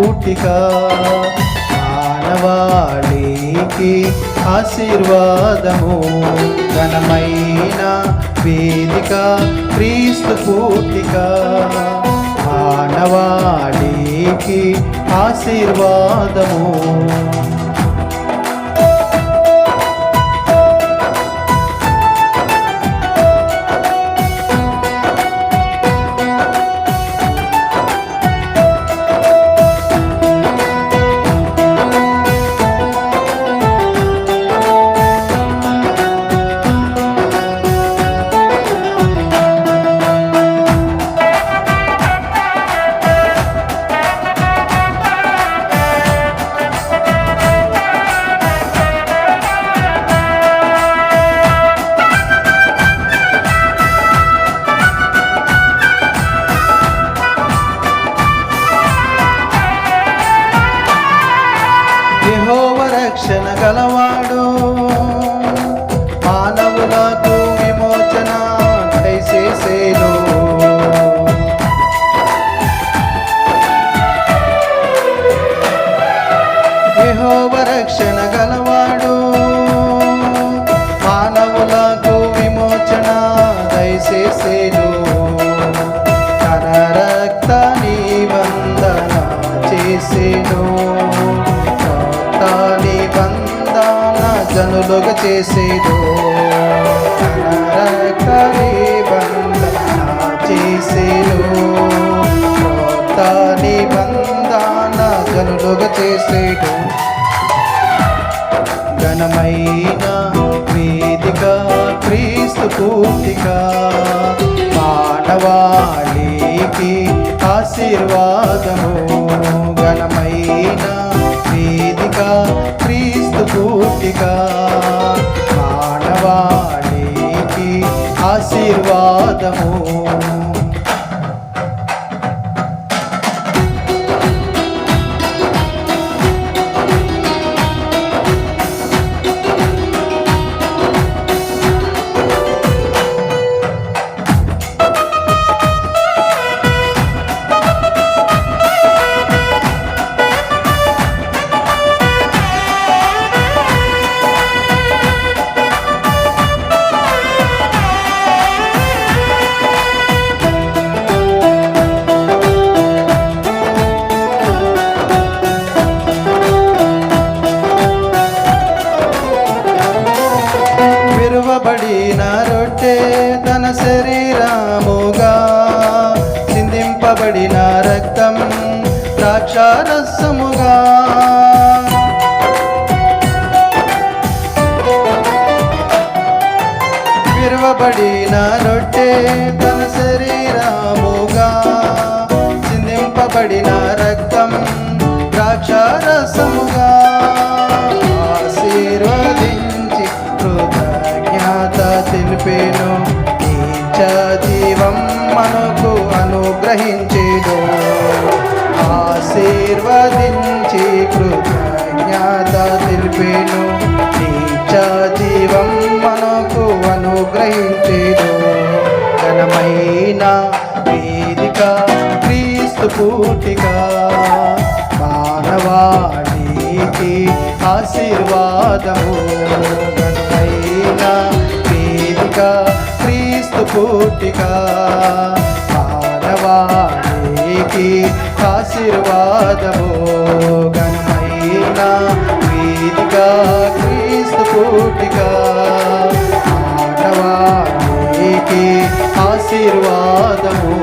పూటిక మానవాళికి ఆశీర్వాదము ఘనమైన వేదిక క్రీస్తు పూటిక మానవాళికి ఆశీర్వాదము గలవాడు మానవులకు విమోచన దయచేసేను యెహోవ రక్షణ గలవాడు. మానవులకు విమోచన దయచేసేను తన రక్త నిబంధన చేసేను నిబంధన జనులుగా చేసేను తన రక్త నిబంధన చేసేను రక్త నిబంధన జనులుగా చేసేను ఘనమైన వేదిక క్రీస్తు పూర్తిక మానవాళికి ఆశీర్వాదము. ఆశీర్వాదము విరువబడిన రొట్టె తన శరీరముగా చిందింపబడిన రక్తం ద్రాక్షారసముగా. విరవబడిన రొట్టె తన శరీరముగా చిందింపబడిన రక్తం ద్రాక్షారసముగా. ఆశీర్వదించి కృతజ్ఞత తెలిపేను. నీచ జీవం మనకు అనుగ్రహించేను. ఘనమైన వేదిక క్రీస్తు పూటిక మానవాణికి ఆశీర్వాదము. ఘనమైన వేదిక క్రీస్తు పూటిక మానవాణి మానవాళికి ఆశీర్వాదము ఘనమైన వేదిక క్రీస్తు పూటిక మానవాళికి ఆశీర్వాదము